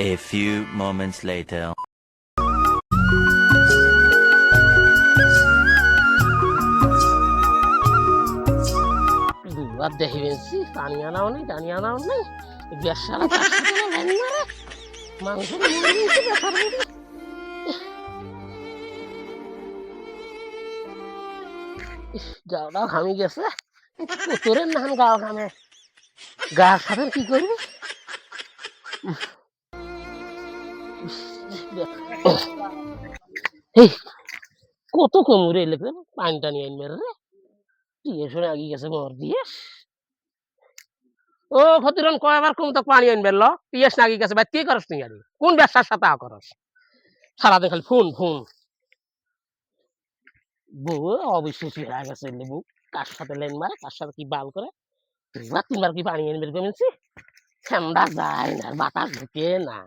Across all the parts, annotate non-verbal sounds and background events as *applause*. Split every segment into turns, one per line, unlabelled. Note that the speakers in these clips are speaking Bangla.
A few moments later.
দুবার দেখি বেশি পানি আনাও নেই টানি আনাও নেই বেশালা মাংস গাওটা ঘামি গেছে তোরের নাম গাও ঘামে গা সাথে কি করবি কত কমুরে এলে পানি টানি আনবে রে। দিয়ে শুনে আগিয়ে গেছে মর দিয়ে। ও ফতিরন কয়বার কম তো পানি আনবে ল পিএস নাগি গেছে ভাই কি করস তুই আরে কোন ব্যবসার সাথে আ করস? সারাদিন খালি ফোন ফোন। বউ অবিশ্বাসী হয়ে গেছে লেবু কার সাথে লাইন মারে, কার সাথে কি বাল করে? দুবার তিনবার কি পানি আনবে কমেছি? ঠান্ডা যায় না, বাতাস ঢুকে না।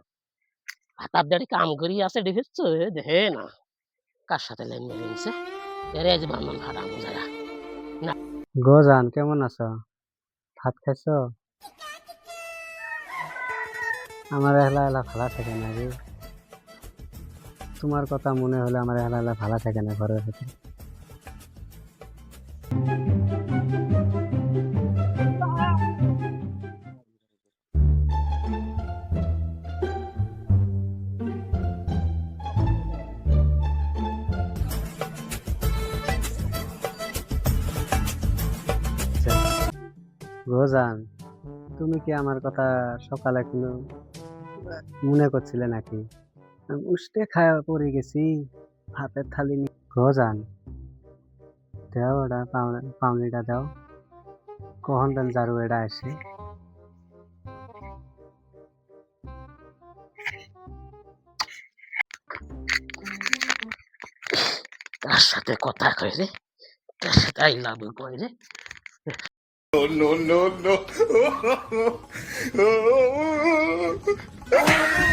হাতার কাম করি আছে দেখেছ? দেখে না কার সাথে লাইন মেরে নিছে? এর এই যে ভাড়া ফাটা না।
গোজান, কেমন আছ? ভাত খাইছো? আমার এলা ভালা থাকে না রে। তোমার কথা মনে হলে আমার এলা ভালা থাকে না ঘরের ভিতরে। গোজান তুমি কি আমার কথা সকালে কোনো মনে করছিলে নাকি? উষ্টে খাওয়া পড়ে গেছি, ভাতের থালি নি গোজান দাও ওটা পাওনিটা দাও। কখন দেন জারু এটা আসে।
কার সাথে কথা কয় রে কার সাথে আই লাভ কয় রে।
No, no, no. *laughs*